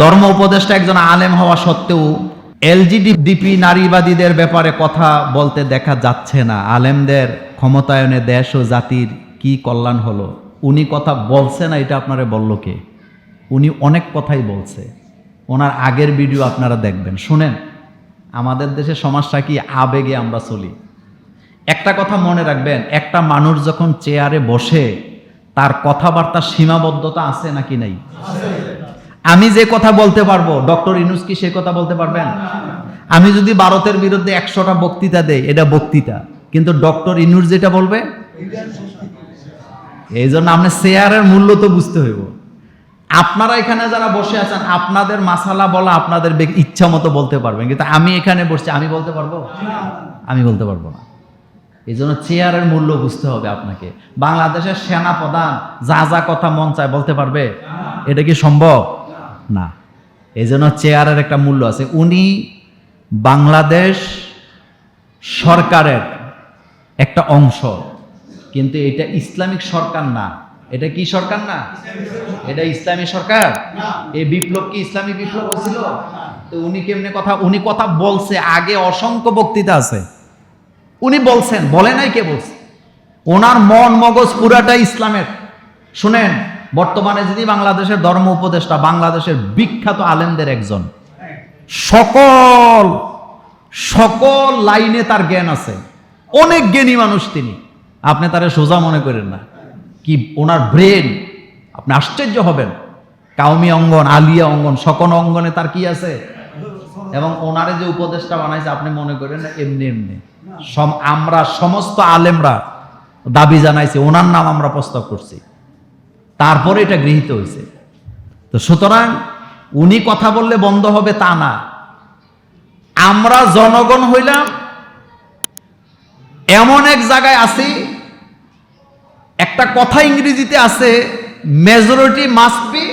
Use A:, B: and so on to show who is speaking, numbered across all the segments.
A: ধর্ম উপদেষ্টা একজন আলেম হওয়া সত্ত্বেও এলজিডিপি নারীবাদীদের ব্যাপারে কথা বলতে দেখা যাচ্ছে না। আলেমদের ক্ষমতায়নে দেশ ও জাতির কি কল্যাণ হলো? উনি কথা বলছে না, এটা আপনারা বলল কে? উনি অনেক কথাই বলছে। ওনার আগের ভিডিও আপনারা দেখবেন। শুনেন, আমাদের দেশে সমস্যা কি আবেগে আমরা চলি। একটা কথা মনে রাখবেন, একটা মানুষ যখন চেয়ারে বসে, তার কথাবার্তার সীমাবদ্ধতা আছে নাকি নাই? আমি যে কথা বলতে পারব, ডক্টর ইনুস কি সে কথা বলতে পারবেন? আমি যদি ভারতের বিরুদ্ধে একশোটা বক্তৃতা দেই, এটা বক্তৃতা। কিন্তু ডক্টর ইনুস যেটা বলবে, এই জন্য আপনি শেয়ারের মূল্য তো বুঝতে হইব। আপনারা এখানে যারা বসে আছেন, আপনাদের মাসালা বলা আপনাদের ইচ্ছা মতো বলতে পারবেন। কিন্তু আমি এখানে বসছি, আমি বলতে পারব? আমি বলতে পারব না। এই জন্য চেয়ারের মূল্য বুঝতে হবে আপনাকে। বাংলাদেশের সেনা প্রধান যা যা কথা মন চায় বলতে পারবে? এটা কি সম্ভব? না। এই জন্য চেয়ারের একটা মূল্য আছে। উনি বাংলাদেশ সরকারের একটা অংশ। কিন্তু এটা ইসলামিক সরকার না। এটা কি সরকার না? এটা ইসলামী সরকার? এই বিপ্লব কি ইসলামী বিপ্লব ছিল তো উনি কেমনে কথা উনি কথা বলছে আগে অসংখ্য বক্তৃতা আছে। উনি বলছেন বলে নাই কে বলছে? ওনার মন মগজ পুরাটাই ইসলামের। শুনেন বর্তমানে যদি বাংলাদেশের ধর্ম উপদেষ্টা, বাংলাদেশের বিখ্যাত আলেমদের একজন। সকল সকল লাইনে তার জ্ঞান আছে। অনেক জ্ঞানী মানুষ তিনি। আপনি তারে সোজা মনে করেন না। কি ওনার ব্রেন? আপনি আশ্চর্য হবেন। কাউমি অঙ্গন, আলিয়া অঙ্গন, সকল অঙ্গনে তার কি আছে? এবং ওনারে যে উপদেশটা বানাইছে, আপনি মনে করেন না, এমনি এমনি। আমরা সমস্ত আলেমরা দাবি জানাইছি, ওনার নাম আমরা প্রস্তাব করছি। তারপরে এটা গৃহীত হয়েছে। তো সুতরাং উনি কথা বললে বন্ধ হবে তা না। আমরা জনগণ হইলাম এমন এক জায়গায় আছি একটা কথা ইংরেজিতে আছে মেজরিটি মাস্ট বি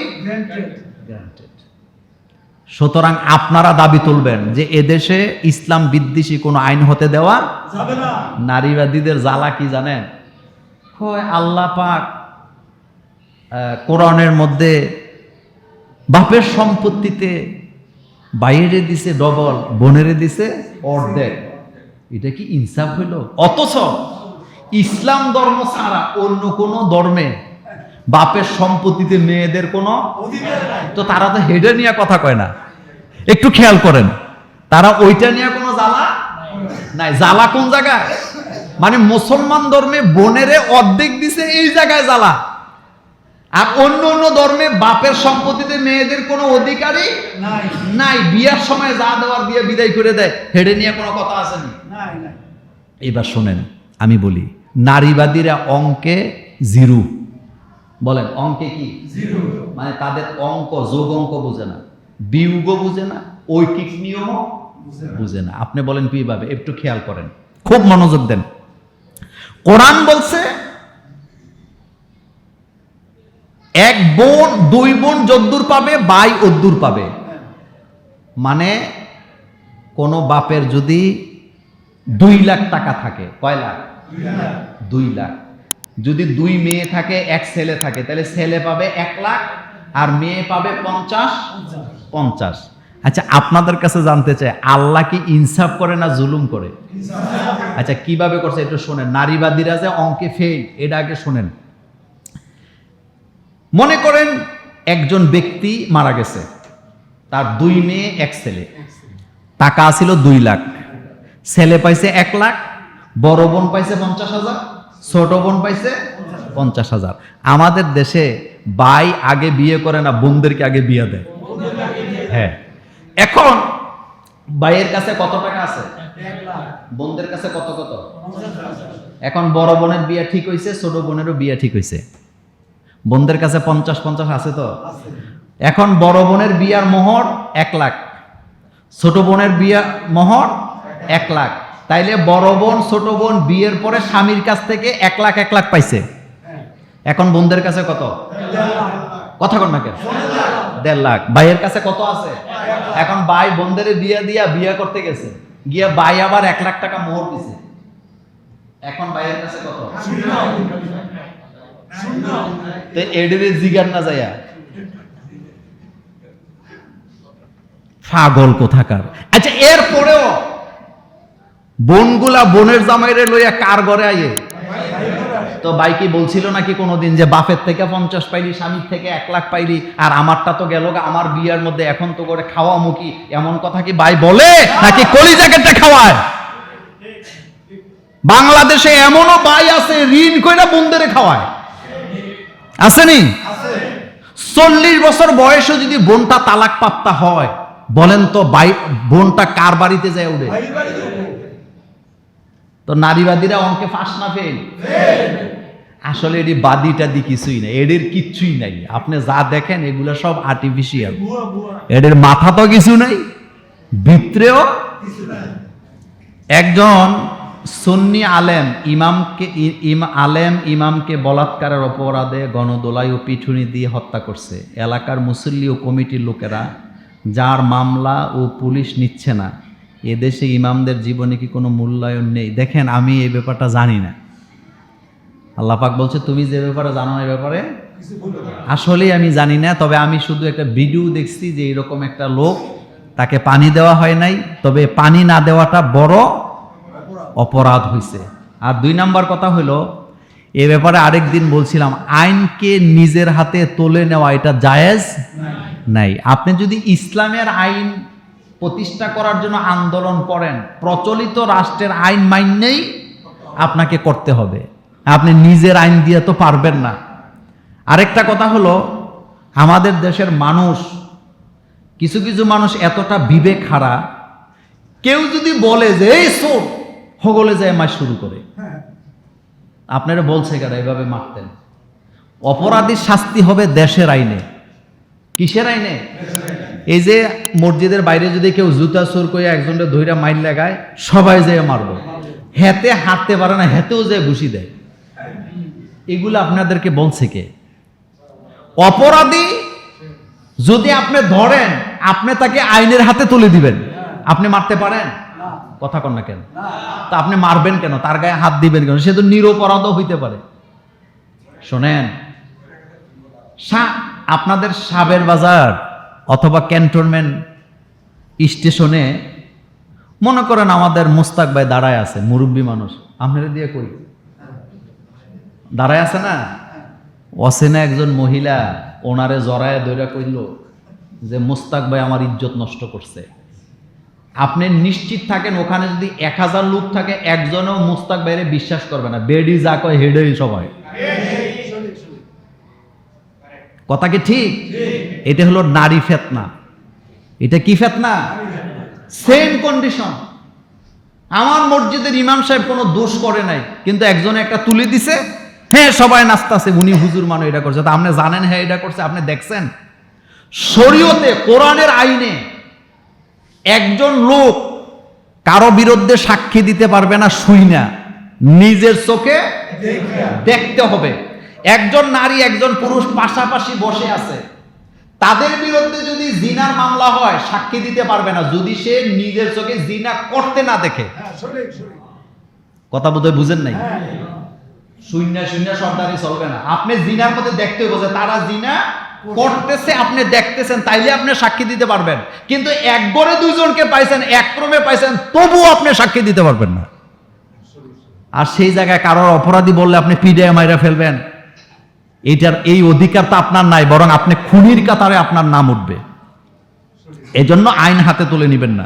A: সুতরাং আপনারা দাবি তুলবেন যে এদেশে ইসলাম বিদ্বেষী কোনো আইন হতে দেওয়া
B: যাবে না।
A: নারীবাদীদের জ্বালা কি জানেন? আল্লাহ পাক কোরআনের মধ্যে বাপের সম্পত্তিতে বাইরে দিছে ডবল, বোনেরে দিছে অর্ধেক। এটা কি ইনসাফ হইল? অথচ ইসলাম ধর্ম ছাড়া অন্য কোনো ধর্মে বাপের সম্পত্তিতে মেয়েদের কোনো তো তারা তো হেডে নিয়ে কথা কয় না। একটু খেয়াল করেন, তারা ওইটা নিয়ে কোনো জ্বালা নাই। জ্বালা কোন জায়গায়? মানে মুসলমান ধর্মে বোনেরে অর্ধেক দিছে, এই জায়গায় জ্বালা। আর অন্য অন্য ধর্মে বাপের সম্পত্তিতে মেয়েদের কোনো অধিকারই
B: নাই।
A: নাই। বিয়ার সময় যা দেওয়ার দিয়ে বিদায় করে দেয় হেডে নিয়ে কোনো কথা আসেনি
B: নাই নাই।
A: এবার শোনেন আমি বলি নারীবাদীরা অঙ্কে জিরু। বলেন অঙ্কে কি?
B: জিরো।
A: মানে তাদের অঙ্ক যোগ অঙ্ক বুঝে না। বিয়োগ বুঝে না ঐকিক নিয়মও
B: বুঝে না।
A: বুঝে না। আপনি বলেন কীভাবে? একটু খেয়াল করেন। খুব মনোযোগ দেন। কোরআন বলছে এক বোন, দুই বোন যদ্দুর পাবে বাই অদ্দুর পাবে। মানে কোনো বাপের যদি দুই লাখ টাকা থাকে, কয় লাখ? দুই লাখ। যদি দুই মেয়ে থাকে, এক ছেলে থাকে, তাহলে ছেলে পাবে এক লাখ, আর মেয়ে পাবে পঞ্চাশ পঞ্চাশ। আচ্ছা আপনাদের কাছে জানতে চাই, আল্লাহ কি ইনসাফ করে না জুলুম করে? আচ্ছা কীভাবে করছে একটু শোনেন। নারীবাদীরা যে অঙ্কে ফেল এটা আগে শোনেন। মনে করেন একজন ব্যক্তি মারা গেছে, তার দুই মেয়ে, এক ছেলে। টাকা আছিল দুই লাখ। ছেলে পাইছে এক লাখ, বড় বোন পাইছে পঞ্চাশ হাজার, ছোট বোন পাইছে পঞ্চাশ হাজার। আমাদের দেশে ভাই আগে বিয়ে করে না, বোনদেরকে আগে বিয়ে দেয়। হ্যাঁ। এখন ভাইয়ের কাছে কত টাকা আছে? বোনদের কাছে কত কত? এখন বড় বোনের বিয়ে ঠিক হয়েছে ছোট বোনেরও বিয়ে ঠিক হয়েছে বোনদের কাছে পঞ্চাশ পঞ্চাশ আছে তো? এখন বড় বোনের বিয়ার মোহর এক লাখ, ছোট বোনের বিয়া মোহর এক লাখ। তাইলে বড় বোন, ছোট বোন বিয়ের পরে স্বামীর কাছ থেকে এক লাখ এক লাখ পাইছে। এখন বোনদের কাছে কত? কথা কন না কেন? দেড় লাখ। ভাইয়ের কাছে কত আছে? এখন ভাই বোনদের বিয়ে দিয়া বিয়ে করতে গেছে। গিয়া ভাই আবার এক লাখ টাকা মোহর দিছে। এখন ভাইয়ের কাছে কত? তো এডের জিগার না পাগল কোথাকার? আচ্ছা এরপরেও বোনগুলা বোনের জামাইরে লইয়া কার ঘরে আইয়ে? তো বাইকি বলছিল নাকি কোনোদিন যে বাপের থেকে পঞ্চাশ পাইলি স্বামীর থেকে এক লাখ পাইলি আর আমারটা তো গেল আমার বিয়ার মধ্যে এখন তো করে খাওয়া মুখী। এমন কথা কি বাই বলে নাকি কলি জ্যাকেটটা খাওয়ায়? বাংলাদেশে এমনও বাই আছে ঋণ কইরা বন্ধেরে খাওয়ায়। আসেনি চল্লিশ বছর বয়সে যদি বোনটা তালাক পাত্তা হয় বলেন তো বোনটা কার বাড়িতে যায়
B: দেবো।
A: তো নারীবাদীরা অঙ্কে ফাঁস না ফেল আসলে এটি বাদি টাদি কিছুই নাই এদের কিচ্ছুই নাই আপনি যা দেখেন এগুলো সব আর্টিফিশিয়াল। এদের মাথা তো কিছু নাই ভিতরেও একজন সুন্নি আলেম ইমামকে আলেম ইমামকে বলাৎকারের অপরাধে গণদোলাই ও পিঠুনি দিয়ে হত্যা করছে। এলাকার মুসল্লি ও কমিটির লোকেরা, যার মামলা ও পুলিশ নিচ্ছে না। এদেশে ইমামদের জীবনে কি কোনো মূল্যায়ন নেই? দেখেন, আমি এই ব্যাপারটা জানি না। আল্লাহ পাক বলছে, তুমি যে ব্যাপারে জানো না ব্যাপারে। আসলেই আমি জানি না, তবে আমি শুধু একটা ভিডিও দেখছি যে এরকম একটা লোক, তাকে পানি দেওয়া হয় নাই। তবে পানি না দেওয়াটা বড় অপরাধ হয়েছে আর দুই নাম্বার কথা হলো এ ব্যাপারে আরেক দিন বলছিলাম, আইনকে নিজের হাতে তুলে নেওয়া এটা জায়েজ? নাই। আপনি যদি ইসলামের আইন প্রতিষ্ঠা করার জন্য আন্দোলন করেন, প্রচলিত রাষ্ট্রের আইন মাইনেই আপনাকে করতে হবে। আপনি নিজের আইন দিয়ে তো পারবেন না। আরেকটা কথা হলো, আমাদের দেশের মানুষ, কিছু কিছু মানুষ এতটা বিবেক হারা কেউ যদি বলে যে, এই সোট হগলে যায় মাস শুরু করে।
B: হ্যাঁ।
A: আপনারা বলছে কেন এভাবে মারতেন? অপরাধীর শাস্তি হবে দেশের আইনে। কিসের আইনে? এই যে মসজিদের বাইরে যদি কেউ জুতা চোর করে একজনকে ধইরা মাইল লাগায় সবাই যেয়ে মারবো। হেতে হাঁটতে পারে না হেতেও যে ঘুষি দেয়। এগুলো আপনাদেরকে বলছে কে? অপরাধী যদি আপনি ধরেন আপনি তাকে আইনের হাতে তুলে দিবেন। আপনি মারতে পারেন? কথা কন না কেন? তা আপনি মারবেন কেন? তার গায়ে হাত দিবেন কেন? সে তো নিরপরাধও হইতে পারে। শোনেন আপনাদের সাবের বাজার অথবা ক্যান্টনমেন্ট স্টেশনে মনে করেন আমাদের মুস্তাক ভাই দাঁড়ায় আছে মুরব্বী মানুষ। আপনারা দিয়ে কই? দাঁড়ায় আছে না? অসেনা একজন মহিলা ওনারে জড়ায় দৈরা কইল যে মুস্তাক ভাই আমার ইজ্জত নষ্ট করছে। আপনি নিশ্চিত থাকেন ওখানে যদি এক হাজার লোক থাকে, একজনও মুস্তাক বাইরে বিশ্বাস করবে না। বেডি যা কয় হেডেই সবাই। কথা কি ঠিক? এটা হলো নারী ফেতনা। এটা কি ফেতনা? সেম কন্ডিশন আমার মসজিদের ইমাম সাহেব কোনো দোষ করে নাই, কিন্তু একজনে একটা তুলে দিছে হ্যাঁ সবাই নাচতাছে, উনি হুজুর মানুষ এটা করছে। তা আপনি জানেন হ্যাঁ এটা করছে, আপনি দেখছেন? শরীয়তে, কোরআনের আইনে একজন লোক কারও বিরুদ্ধে সাক্ষী দিতে পারবে না শুই না। নিজের চোখে দেখতে হবে। একজন নারী একজন পুরুষ পাশাপাশি বসে আছে। তাদের বিরুদ্ধে যদি জিনার মামলা হয় সাক্ষী দিতে পারবে না। যদি সে নিজের চোখে জিনা করতে না দেখে।
B: হ্যাঁ।
A: কথা বোধহয় বুঝেন নাই? শূন্য শূন্য সর্দারি চলবে না। আপনি জিনার মধ্যে দেখতে যে তারা জিনা করতেছে আপনি দেখতেছেন, তাইলে আপনি সাক্ষী দিতে পারবেন। কিন্তু এক গড়ে দুইজনকে পাইছেন, এক ক্রমে পাইছেন, তবুও আপনি সাক্ষী দিতে পারবেন না। আর সেই জায়গায় কারোর অপরাধী বললে আপনি পিডে মাইরা ফেলবেন। এটার এই অধিকার তো আপনার নাই, বরং আপনি খুনির কাতারে আপনার নাম উঠবে। এজন্য আইন হাতে তুলে নেবেন না।